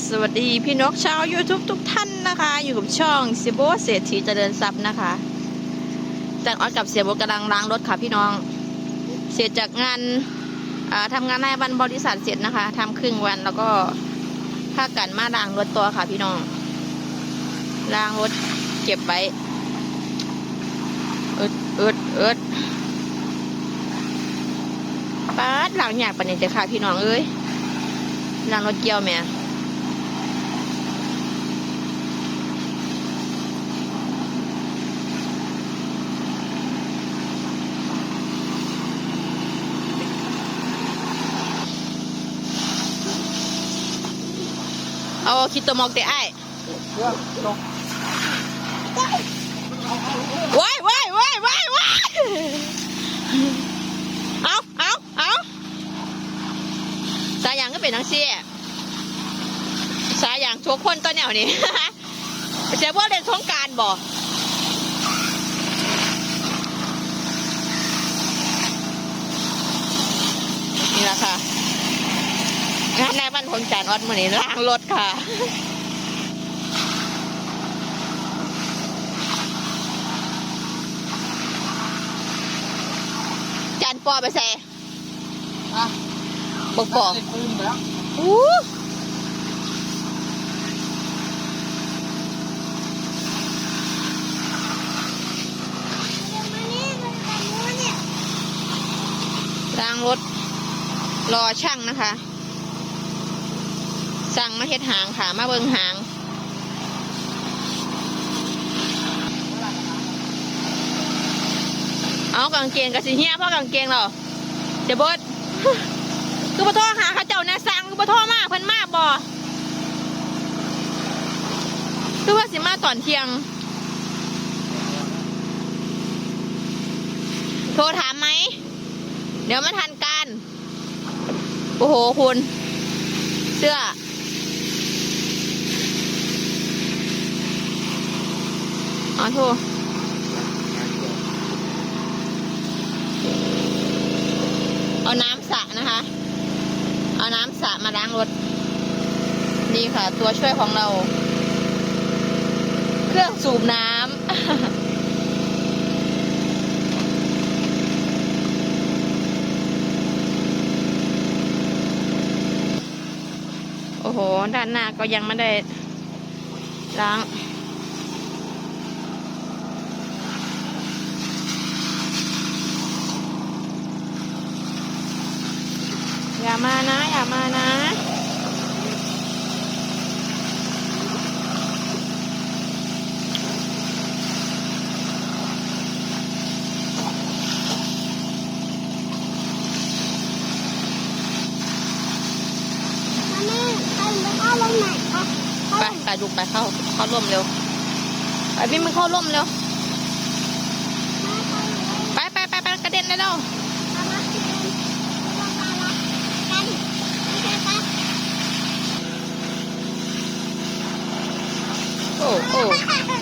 สวัสดีพี่นกชาว YouTube ทุกท่านนะคะ อยู่กับช่องเสียโบเศรษฐีเจริญทรัพย์นะคะแต่ออดกับเสียโบทกำลังล้างรถค่ะพี่น้อง เสร็จจากงานาทำงานในวันบริษัทเสร็จนะคะทำครึ่งวันแล้วก็พากันมาล้างรถตัวค่ะพี่น้องล้างรถเก็บไว้เอิดเอิดเอิดป๊าดล้างยากปนนี้เจ้ะค่ะพี่น้องเอ้ยล้างรถเกี่ยวแม่ เอาคิดตัวมอกเตะไอ้ายว้ายว้ายว้ายว้ายว้ายเอาเอาเอาสายยางก็เป็นนังเสียสายยางทุกคนตัวแนวนี้เสียว่าเล่นสงการบ่นี่แหละค่ะ งานในบ้านคนจานออดมือนี้ล้างรถค่ะจานปอไปใส่อะบอกบอกได้ปืนไปแล้วอู้ล้างรถรอช่างนะคะ สั่งมาเฮ็ดหางค่ะ มาเบิงหาง เอากางเกงกับสีเฮียพ่อกางเกงเราเดี๋ยวเบิดคือปะโทหาเขาเจ้าแน่สั่งคือปะโทมาเพิ่นมากบ่คือว่าสิมาตอนเที่ยง โทรถามไหม เดี๋ยวมันทันการ โอ้โหคุณ เสื้อ อ๋อ โทเอาน้ำสระนะคะ เอาน้ำสระมาล้างรถ นี่ค่ะ ตัวช่วยของเรา เครื่องสูบน้ำโอ้โห ด้านหน้าก็ยังไม่ได้ล้าง อย่ามานะ อย่ามานะแม่ใครไปเข้าลงไหนคะไปไปลูกไปเข้า เข้าร่มเร็ว ไปพี่มันเข้าร่มเร็ว ไปไปไปไปกระเด็นเลยเร็วมาม 哦哦。